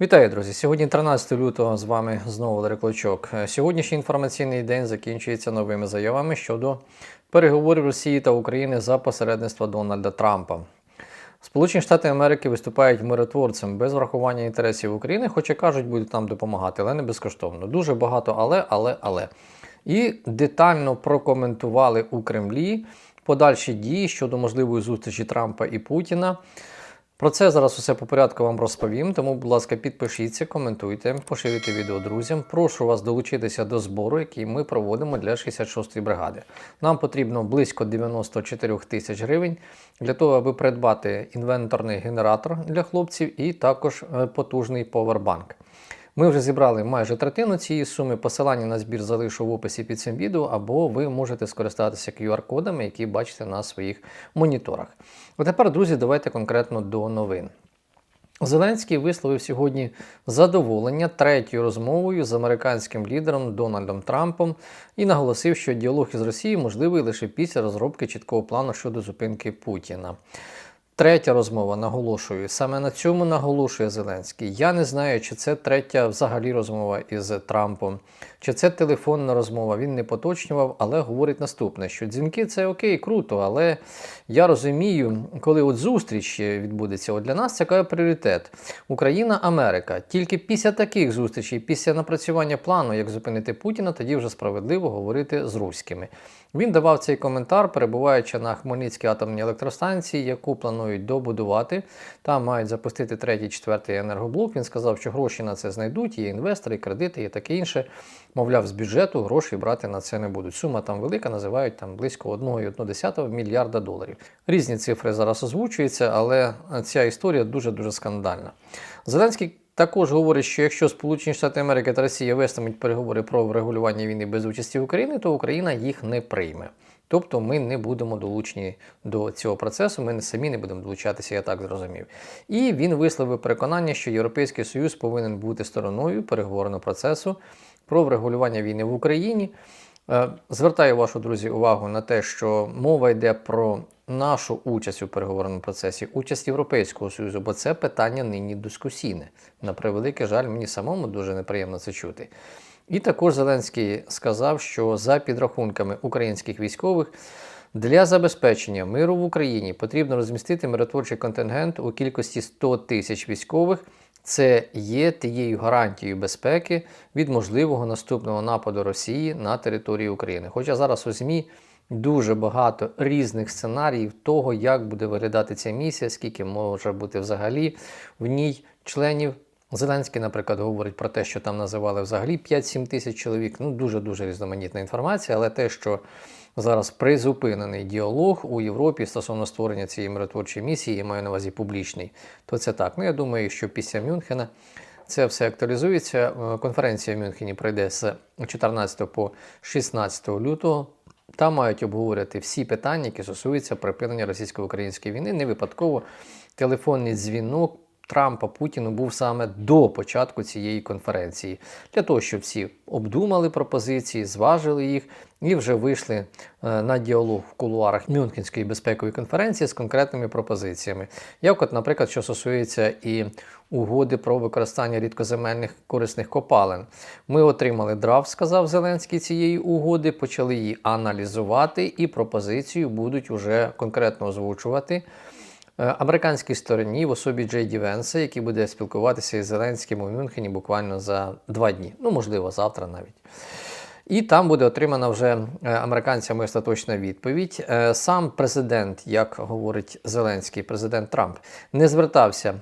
Вітаю, друзі! Сьогодні 13 лютого з вами знову Валерій Клочок. Е, Сьогоднішній інформаційний день закінчується новими заявами щодо переговорів Росії та України за посередництва Дональда Трампа. Сполучені Штати Америки виступають миротворцем без врахування інтересів України, хоча кажуть, будуть нам допомагати, але не безкоштовно. Дуже багато але, але, але. І детально прокоментували у Кремлі подальші дії щодо можливої зустрічі Трампа і Путіна. Про це зараз усе по порядку вам розповім. Тому, будь ласка, підпишіться, коментуйте, поширюйте відео друзям. Прошу вас долучитися до збору, який ми проводимо для 66-ї бригади. Нам потрібно близько 94 тисяч гривень для того, аби придбати інвенторний генератор для хлопців і також е, потужний повербанк. Ми вже зібрали майже третину цієї суми. Посилання на збір залишу в описі під цим відео, або ви можете скористатися QR-кодами, які бачите на своїх моніторах. А тепер, друзі, давайте конкретно до новин. Зеленський висловив сьогодні задоволення третьою розмовою з американським лідером Дональдом Трампом і наголосив, що діалог із Росією можливий лише після розробки чіткого плану щодо зупинки Путіна. Третя розмова, наголошую, саме на цьому наголошує Зеленський. Я не знаю, чи це третя взагалі розмова із Трампом, чи це телефонна розмова. Він не поточнював, але говорить наступне: що дзвінки це окей, круто, але я розумію, коли от зустріч відбудеться, от для нас це каже пріоритет. Україна, Америка. Тільки після таких зустрічей, після напрацювання плану, як зупинити Путіна, тоді вже справедливо говорити з руськими. Він давав цей коментар, перебуваючи на Хмельницькій атомній електростанції, яку планують добудувати. Там мають запустити третій, четвертий енергоблок. Він сказав, що гроші на це знайдуть, є інвестори, кредити і таке інше. Мовляв, з бюджету гроші брати на це не будуть. Сума там велика, називають там близько 1,1 мільярда доларів. Різні цифри зараз озвучуються, але ця історія дуже-дуже скандальна. Зеленський також говорить, що якщо Сполучені Штати Америки та Росія вестимуть переговори про врегулювання війни без участі України, то Україна їх не прийме. Тобто ми не будемо долучені до цього процесу, ми не самі не будемо долучатися, я так зрозумів. І він висловив переконання, що Європейський Союз повинен бути стороною переговорного процесу про врегулювання війни в Україні. Е, Звертаю вашу друзі увагу на те, що мова йде про нашу участь у переговорному процесі, участь Європейського Союзу, бо це питання нині дискусійне. На превеликий жаль, мені самому дуже неприємно це чути. І також Зеленський сказав, що за підрахунками українських військових для забезпечення миру в Україні потрібно розмістити миротворчий контингент у кількості 100 тисяч військових. Це є тією гарантією безпеки від можливого наступного нападу Росії на територію України. Хоча зараз у ЗМІ дуже багато різних сценаріїв того, як буде виглядати ця місія, скільки може бути взагалі в ній членів. Зеленський, наприклад, говорить про те, що там називали взагалі 5-7 тисяч чоловік. Ну, дуже-дуже різноманітна інформація, але те, що зараз призупинений діалог у Європі стосовно створення цієї миротворчої місії, я маю на увазі публічний, то це так. Ну, я думаю, що після Мюнхена це все актуалізується. Е, Конференція в Мюнхені пройде з 14 по 16 лютого. Там мають обговорювати всі питання, які стосуються припинення російсько-української війни. Не випадково телефонний дзвінок Трампа Путіну був саме до початку цієї конференції, для того, щоб всі обдумали пропозиції, зважили їх і вже вийшли е, на діалог в кулуарах Мюнхенської безпекової конференції з конкретними пропозиціями. Як, от, наприклад, що стосується і угоди про використання рідкоземельних корисних копалин. Ми отримали драфт, сказав Зеленський цієї угоди, почали її аналізувати, і пропозицію будуть уже конкретно озвучувати. Е, американській стороні в особі Джей Ді Венса, який буде спілкуватися із Зеленським у Мюнхені буквально за два дні, ну можливо, завтра навіть. І там буде отримана вже е, американцями остаточна відповідь. Е, сам президент, як говорить Зеленський, президент Трамп, не звертався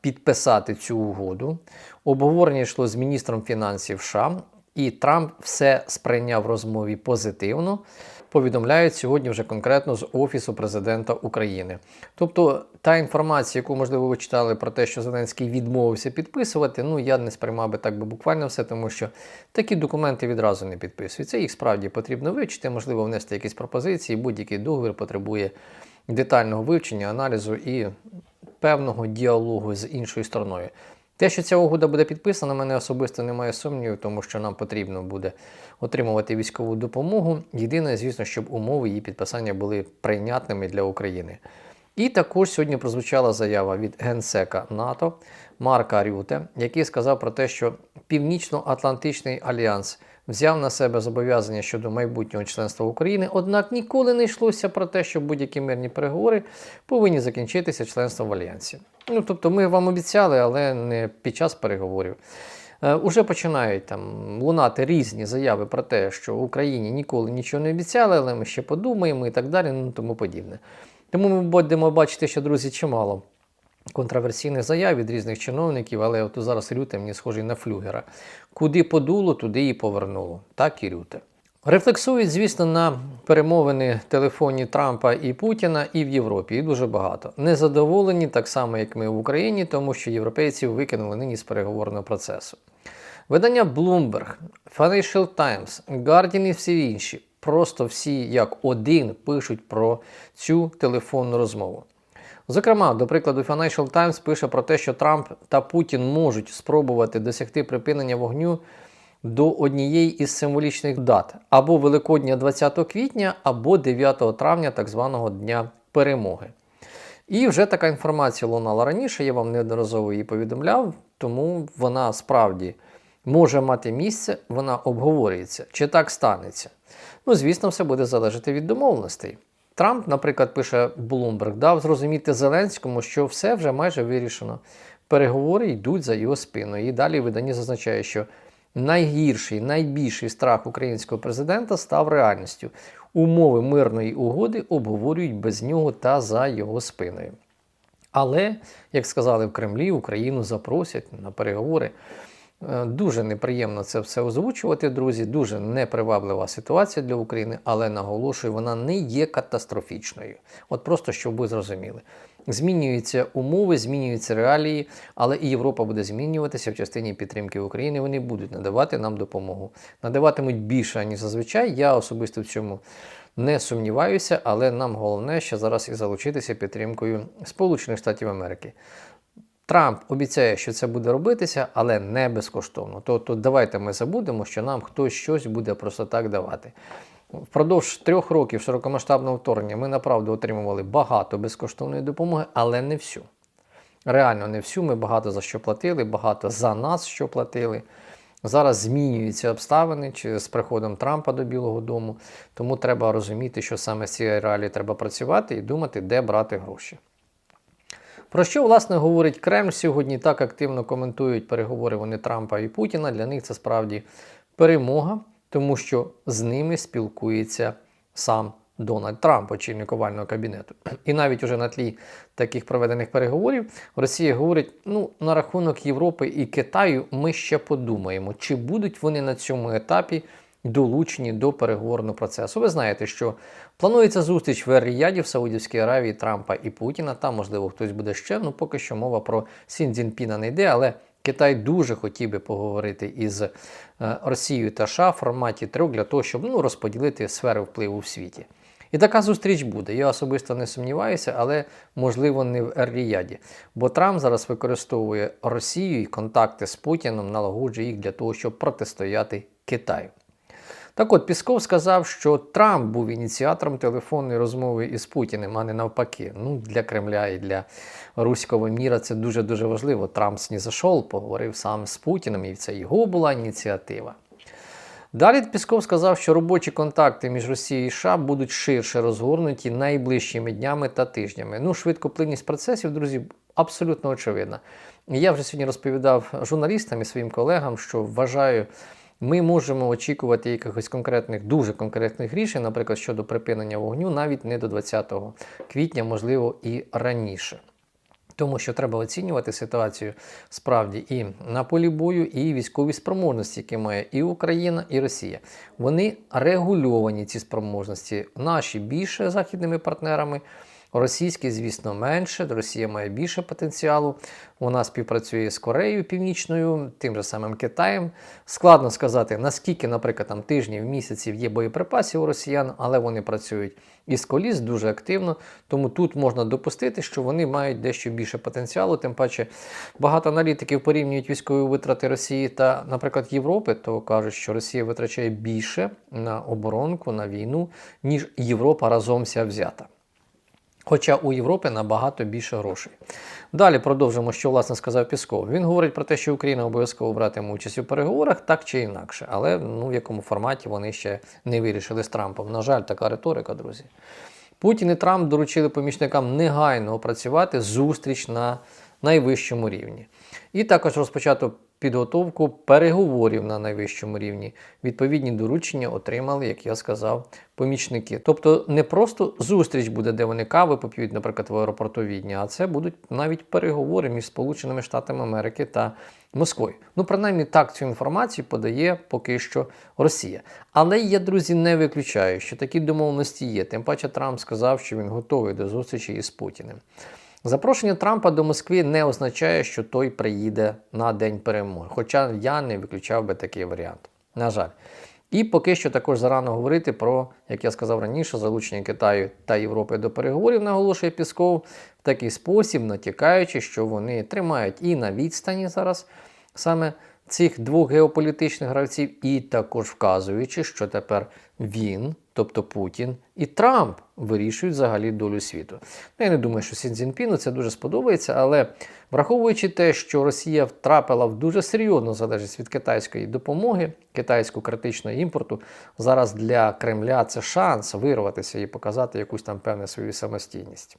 підписати цю угоду. Обговорення йшло з міністром фінансів США, і Трамп все сприйняв розмові позитивно повідомляють сьогодні вже конкретно з Офісу президента України. Тобто та інформація, яку, можливо, ви читали про те, що Зеленський відмовився підписувати, ну я не сприймав би так би буквально все, тому що такі документи відразу не підписуються. Їх справді потрібно вивчити, можливо, внести якісь пропозиції, будь-який договір потребує детального вивчення, аналізу і певного діалогу з іншою стороною. Те, що ця угода буде підписана, мене особисто немає сумнівів, тому що нам потрібно буде отримувати військову допомогу. Єдине, звісно, щоб умови її підписання були прийнятними для України. І також сьогодні прозвучала заява від генсека НАТО Марка Рюте, який сказав про те, що Північно-Атлантичний альянс взяв на себе зобов'язання щодо майбутнього членства України, однак ніколи не йшлося про те, що будь-які мирні переговори повинні закінчитися членством в альянсі. Ну тобто, ми вам обіцяли, але не під час переговорів. Е, Уже починають там лунати різні заяви про те, що Україні ніколи нічого не обіцяли, але ми ще подумаємо і так далі, ну тому подібне. Тому ми будемо бачити, що друзі, чимало контроверсійних заяв від різних чиновників, але от зараз Рюте мені схожий на флюгера. Куди подуло, туди і повернуло. Так і Рюте. Рефлексують, звісно, на перемовини телефонні Трампа і Путіна і в Європі, і дуже багато. Незадоволені, так само, як ми в Україні, тому що європейців викинули нині з переговорного процесу. Видання Bloomberg, Financial Times, Guardian і всі інші, просто всі як один пишуть про цю телефонну розмову. Зокрема, до прикладу, Financial Times пише про те, що Трамп та Путін можуть спробувати досягти припинення вогню до однієї із символічних дат або Великодня 20 квітня, або 9 травня, так званого Дня Перемоги. І вже така інформація лунала раніше, я вам неодноразово її повідомляв, тому вона справді може мати місце, вона обговорюється. Чи так станеться? Ну, звісно, все буде залежати від домовленостей. Трамп, наприклад, пише Bloomberg, дав зрозуміти Зеленському, що все вже майже вирішено. Переговори йдуть за його спиною. І далі видання зазначає, що найгірший, найбільший страх українського президента став реальністю. Умови мирної угоди обговорюють без нього та за його спиною. Але, як сказали в Кремлі, Україну запросять на переговори. Е, Дуже неприємно це все озвучувати, друзі. Дуже неприваблива ситуація для України, але наголошую, вона не є катастрофічною. От просто щоб ви зрозуміли. Змінюються умови, змінюються реалії, але і Європа буде змінюватися в частині підтримки України. Вони будуть надавати нам допомогу. Надаватимуть більше, ніж зазвичай. Я особисто в цьому не сумніваюся, але нам головне ще зараз і залучитися підтримкою Сполучених Штатів Америки. Трамп обіцяє, що це буде робитися, але не безкоштовно. Тобто давайте ми забудемо, що нам хтось щось буде просто так давати. Впродовж трьох років широкомасштабного вторгнення ми направду отримували багато безкоштовної допомоги, але не всю. Реально не всю. Ми багато за що платили, багато за нас що платили. Зараз змінюються обставини чи з приходом Трампа до Білого Дому. Тому треба розуміти, що саме з цієї реалії треба працювати і думати, де брати гроші. Про що, власне, говорить Кремль сьогодні? Так активно коментують переговори вони Трампа і Путіна. Для них це справді перемога, тому що з ними спілкується сам Дональд Трамп, очільник овального кабінету. І навіть уже на тлі таких проведених переговорів Росія говорить: ну, на рахунок Європи і Китаю ми ще подумаємо, чи будуть вони на цьому етапі долучені до переговорного процесу. Ви знаєте, що планується зустріч в Ер-Ріяді в Саудівській Аравії Трампа і Путіна. Там, можливо, хтось буде ще. Ну поки що мова про Сін Цзіньпіна не йде, але Китай дуже хотів би поговорити із е, Росією та США в форматі трьох для того, щоб ну, розподілити сфери впливу в світі. І така зустріч буде. Я особисто не сумніваюся, але можливо не в Ер-Ріяді. Бо Трамп зараз використовує Росію і контакти з Путіном, налагоджує їх для того, щоб протистояти Китаю. Так от Пісков сказав, що Трамп був ініціатором телефонної розмови із Путіним, а не навпаки. Ну, Для Кремля і для руського міра це дуже-дуже важливо. Трамп снізошов, поговорив сам з Путіним, і це його була ініціатива. Далі Пісков сказав, що робочі контакти між Росією і США будуть ширше розгорнуті найближчими днями та тижнями. Ну, швидкоплинність процесів, друзі, абсолютно очевидна. Я вже сьогодні розповідав журналістам і своїм колегам, що вважаю, ми можемо очікувати якихось конкретних, дуже конкретних рішень, наприклад, щодо припинення вогню, навіть не до 20 квітня, можливо, і раніше. Тому що треба оцінювати ситуацію справді і на полі бою, і військові спроможності, які має і Україна, і Росія. Вони регульовані ці спроможності. Наші більше західними партнерами. Російські, звісно, менше. Росія має більше потенціалу. Вона співпрацює з Кореєю Північною, тим же самим Китаєм. Складно сказати, наскільки, наприклад, там тижнів, місяців є боєприпасів у росіян, але вони працюють із коліс дуже активно. Тому тут можна допустити, що вони мають дещо більше потенціалу. Тим паче багато аналітиків порівнюють військові витрати Росії та, наприклад, Європи, то кажуть, що Росія витрачає більше на оборонку, на війну, ніж Європа разом вся взята. Хоча у Європи набагато більше грошей. Далі продовжимо, що власне сказав Пісков. Він говорить про те, що Україна обов'язково братиме участь у переговорах, так чи інакше. Але ну, в якому форматі вони ще не вирішили з Трампом. На жаль, така риторика, друзі. Путін і Трамп доручили помічникам негайно опрацювати зустріч на найвищому рівні. І також розпочато підготовку переговорів на найвищому рівні. Відповідні доручення отримали, як я сказав, помічники. Тобто не просто зустріч буде, де вони кави поп'ють, наприклад, в аеропорту Відня, а це будуть навіть переговори між Сполученими Штатами Америки та Москвою. Ну, принаймні так цю інформацію подає поки що Росія. Але я, друзі, не виключаю, що такі домовленості є. Тим паче Трамп сказав, що він готовий до зустрічі із Путіним. Запрошення Трампа до Москви не означає, що той приїде на день перемоги. Хоча я не виключав би такий варіант. На жаль. І поки що також зарано говорити про, як я сказав раніше, залучення Китаю та Європи до переговорів, наголошує Пісков в такий спосіб, натякаючи, що вони тримають і на відстані зараз саме цих двох геополітичних гравців, і також вказуючи, що тепер він, тобто Путін і Трамп вирішують взагалі долю світу. Ну, я не думаю, що Сін Цзіньпіну це дуже сподобається, але враховуючи те, що Росія втрапила в дуже серйозну залежність від китайської допомоги, китайського критичного імпорту, зараз для Кремля це шанс вирватися і показати якусь там певну свою самостійність.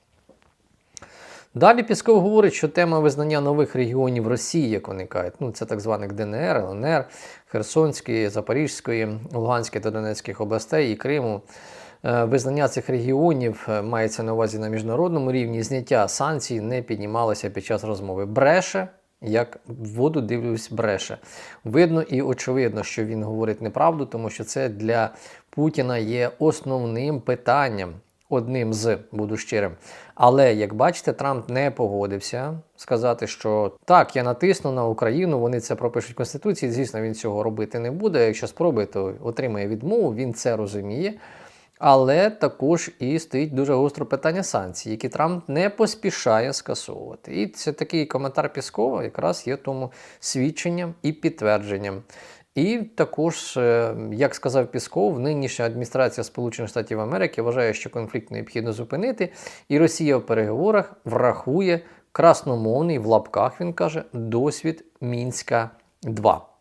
Далі Пісков говорить, що тема визнання нових регіонів Росії, як виникають, ну це так званих ДНР, ЛНР, Херсонської, Запорізької, Луганської та Донецьких областей і Криму. Е, Визнання цих регіонів е, мається на увазі на міжнародному рівні. Зняття санкцій не піднімалося під час розмови. Бреше, як в воду дивлюсь, бреше. Видно і очевидно, що він говорить неправду, тому що це для Путіна є основним питанням одним з, буду щирим. Але як бачите, Трамп не погодився сказати, що так, я натисну на Україну, вони це пропишуть в Конституції. Звісно, він цього робити не буде. Якщо спробує, то отримає відмову, він це розуміє. Але також і стоїть дуже гостро питання санкцій, які Трамп не поспішає скасовувати. І це такий коментар Піскова якраз є тому свідченням і підтвердженням. І також, е, як сказав Пісков, нинішня адміністрація Сполучених Штатів Америки вважає, що конфлікт необхідно зупинити, і Росія в переговорах врахує красномовний в лапках, він каже, досвід Мінська 2.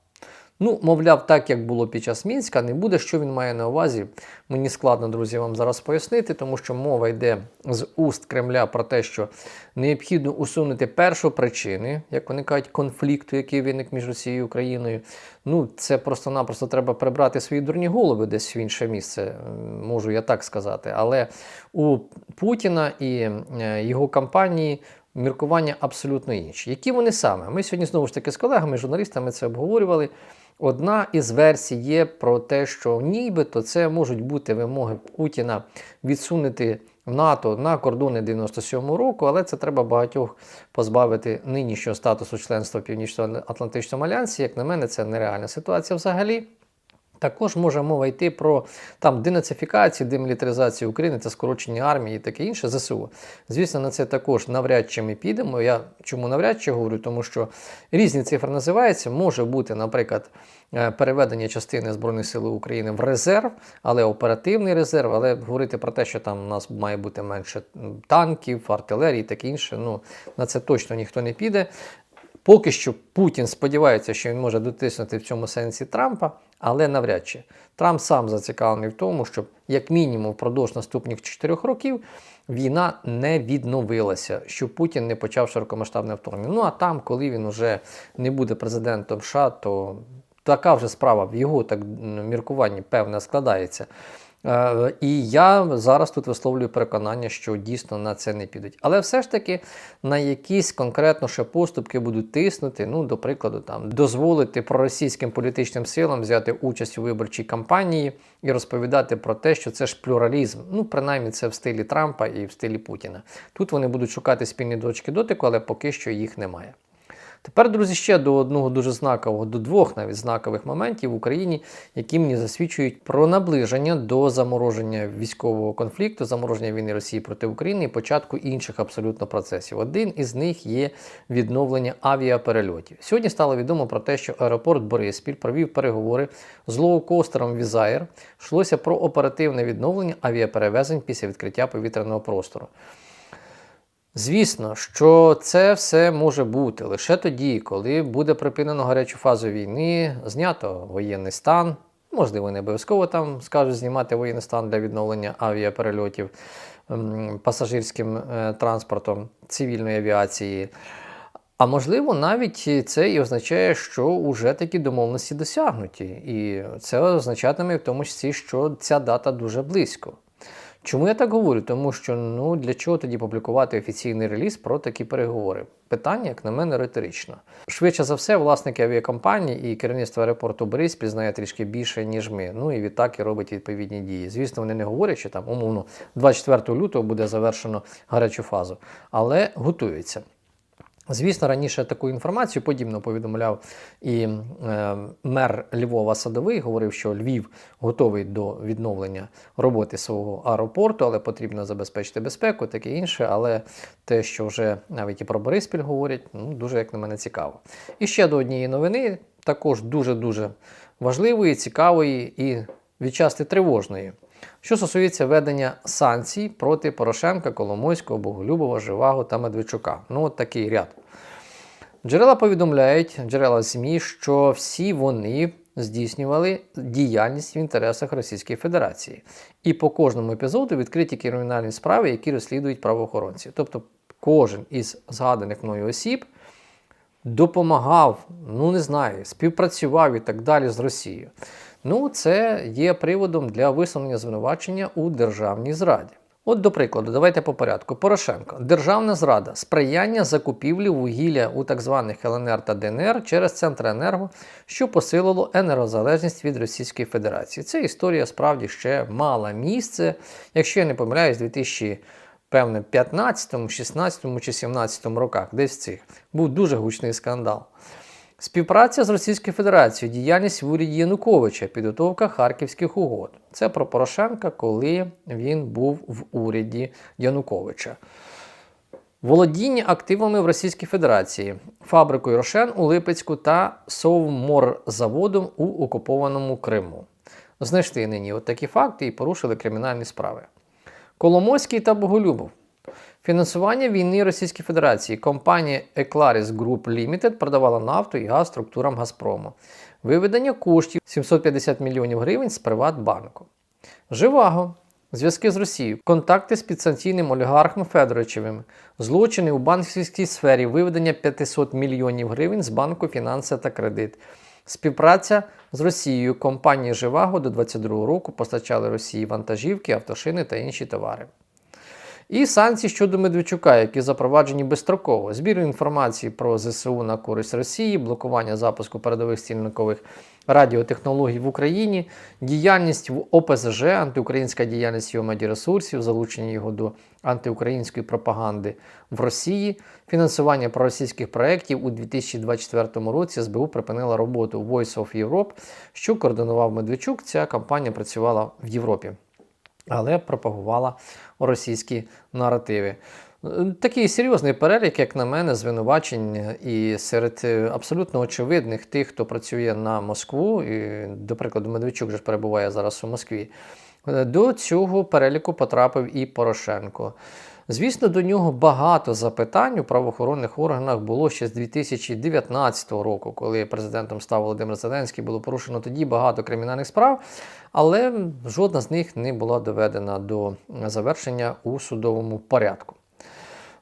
Ну, мовляв, так як було під час Мінська, не буде, що він має на увазі. Мені складно, друзі, вам зараз пояснити, тому що мова йде з уст Кремля про те, що необхідно усунути першу причини, як вони кажуть, конфлікту, який виник між Росією і Україною. Ну, це просто-напросто треба прибрати свої дурні голови десь в інше місце, можу я так сказати. Але у Путіна і е, його кампанії. Міркування абсолютно інші. Які вони саме? Ми сьогодні знову ж таки з колегами, журналістами це обговорювали. Одна із версій є про те, що нібито це можуть бути вимоги Путіна відсунути НАТО на кордони 97-го року, але це треба багатьох позбавити нинішнього статусу членства Північно-Атлантичному альянсі. Як на мене, це нереальна ситуація взагалі. Також може мова йти про там денацифікацію, демілітаризацію України та скорочення армії і таке інше ЗСУ. Звісно, на це також навряд чи ми підемо. Я чому навряд чи говорю, тому що різні цифри називаються. Може бути, наприклад, е, переведення частини Збройних сил України в резерв, але оперативний резерв. Але говорити про те, що там у нас має бути менше танків, артилерії і таке інше. Ну на це точно ніхто не піде. Поки що Путін сподівається, що він може дотиснути в цьому сенсі Трампа, але навряд чи Трамп сам зацікавлений в тому, щоб як мінімум впродовж наступних 4 років війна не відновилася, щоб Путін не почав широкомасштабне вторгнення. Ну а там, коли він уже не буде президентом США, то така вже справа в його так міркуванні певне складається. Е, і я зараз тут висловлюю переконання, що дійсно на це не підуть. Але все ж таки на якісь конкретно ще поступки будуть тиснути. Ну, до прикладу, там дозволити проросійським політичним силам взяти участь у виборчій кампанії і розповідати про те, що це ж плюралізм. Ну, принаймні, це в стилі Трампа і в стилі Путіна. Тут вони будуть шукати спільні точки дотику, але поки що їх немає. Тепер, друзі, ще до одного дуже знакового, до двох навіть знакових моментів в Україні, які мені засвідчують про наближення до замороження військового конфлікту, замороження війни Росії проти України і початку інших абсолютно процесів. Один із них є відновлення авіаперельотів. Сьогодні стало відомо про те, що аеропорт Бориспіль провів переговори з лоукостером Візаєр. Йшлося про оперативне відновлення авіаперевезень після відкриття повітряного простору. Звісно, що це все може бути лише тоді, коли буде припинено гарячу фазу війни, знято воєнний стан. Можливо, не обов'язково там скажуть знімати воєнний стан для відновлення авіаперельотів ем, пасажирським е, транспортом цивільної авіації. А можливо, навіть це і означає, що вже такі домовленості досягнуті. І це означатиме в тому числі, що ця дата дуже близько. Чому я так говорю? Тому що ну для чого тоді публікувати офіційний реліз про такі переговори? Питання, як на мене, риторично. Швидше за все, власники авіакомпанії і керівництво аеропорту Бориспіль знає трішки більше, ніж ми. Ну і відтак і робить відповідні дії. Звісно, вони не говорять, що там умовно 24 лютого буде завершено гарячу фазу, але готуються. Звісно, раніше таку інформацію подібно повідомляв і е, мер Львова Садовий, говорив, що Львів готовий до відновлення роботи свого аеропорту, але потрібно забезпечити безпеку, таке інше. Але те, що вже навіть і про Бориспіль говорять, ну дуже як на мене цікаво. І ще до однієї новини, також дуже дуже важливої, цікавої і відчасти тривожної. Що стосується ведення санкцій проти Порошенка, Коломойського, Боголюбова, Живаго та Медведчука. Ну, от такий ряд. Джерела повідомляють, джерела ЗМІ, що всі вони здійснювали діяльність в інтересах Російської Федерації. І по кожному епізоду відкриті кримінальні справи, які розслідують правоохоронці. Тобто кожен із згаданих мною осіб допомагав, ну не знаю, співпрацював і так далі з Росією. Ну, це є приводом для висунення звинувачення у державній зраді. От, до прикладу, давайте по порядку. Порошенко. Державна зрада, сприяння закупівлі вугілля у так званих ЛНР та ДНР через Центренерго, що посилило енергозалежність від Російської Федерації. Ця історія справді ще мала місце. Якщо я не помиляюсь, 2000 Певне, 15, 16 чи 17 роках, десь цих, був дуже гучний скандал. Співпраця з Російською Федерацією, діяльність в уряді Януковича, підготовка харківських угод. Це про Порошенка, коли він був в уряді Януковича. Володіння активами в Російській Федерації, фабрикою Рошен у Липецьку та Совморзаводом у окупованому Криму. Знайшли нині от такі факти і порушили кримінальні справи. Коломойський та Боголюбов. Фінансування війни Російської Федерації. Компанія Eclaris Group Limited продавала нафту і газ структурам Газпрому. Виведення коштів 750 мільйонів гривень з Приватбанку. Живаго. Зв'язки з Росією, контакти з підсанкційним олігархом Федоровичевим, злочини у банківській сфері, виведення 500 мільйонів гривень з банку фінанси та кредит. Співпраця з Росією компанії Живаго до 2022 року постачали Росії вантажівки, автошини та інші товари. І санкції щодо Медведчука, які запроваджені безстроково, збір інформації про ЗСУ на користь Росії, блокування запуску передових стільникових радіотехнологій в Україні, діяльність в ОПЗЖ, антиукраїнська діяльність його медіаресурсів, залучення його до антиукраїнської пропаганди в Росії, фінансування проросійських проєктів у 2024 році СБУ припинила роботу Voice of Europe, що координував Медведчук. Ця кампанія працювала в Європі але пропагувала російські наративи. Такий серйозний перелік, як на мене, звинувачень і серед е, абсолютно очевидних тих, хто працює на Москву, і, до прикладу, Медведчук вже перебуває зараз у Москві. Е, до цього переліку потрапив і Порошенко. Звісно, до нього багато запитань у правоохоронних органах було ще з 2019 року, коли президентом став Володимир Зеленський, було порушено тоді багато кримінальних справ, але жодна з них не була доведена до завершення у судовому порядку.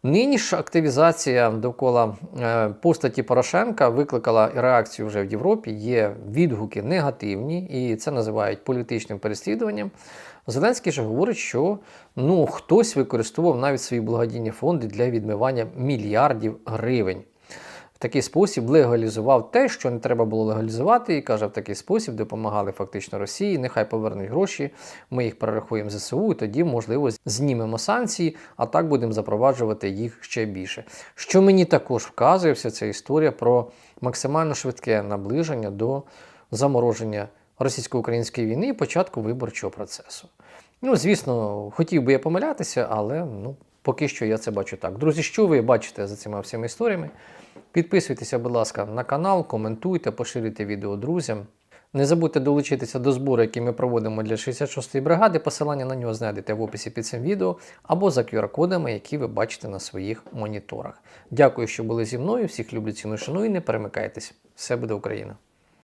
Нині ж активізація довкола е, постаті Порошенка викликала реакцію вже в Європі. Є відгуки негативні, і це називають політичним переслідуванням. Зеленський же говорить, що ну хтось використовував навіть свої благодійні фонди для відмивання мільярдів гривень. В такий спосіб легалізував те, що не треба було легалізувати, і каже, в такий спосіб допомагали фактично Росії. Нехай повернуть гроші. Ми їх перерахуємо ЗСУ, і тоді, можливо, знімемо санкції, а так будемо запроваджувати їх ще більше. Що мені також вказує вся ця історія про максимально швидке наближення до замороження російсько-української війни і початку виборчого процесу. Ну, звісно, хотів би я помилятися, але ну, поки що я це бачу так. Друзі, що ви бачите за цими всіма історіями? Підписуйтеся, будь ласка, на канал, коментуйте, поширюйте відео друзям. Не забудьте долучитися до збору, який ми проводимо для 66-ї бригади. Посилання на нього знайдете в описі під цим відео або за QR-кодами, які ви бачите на своїх моніторах. Дякую, що були зі мною. Всіх люблю ціну шаную і не перемикайтесь. Все буде Україна!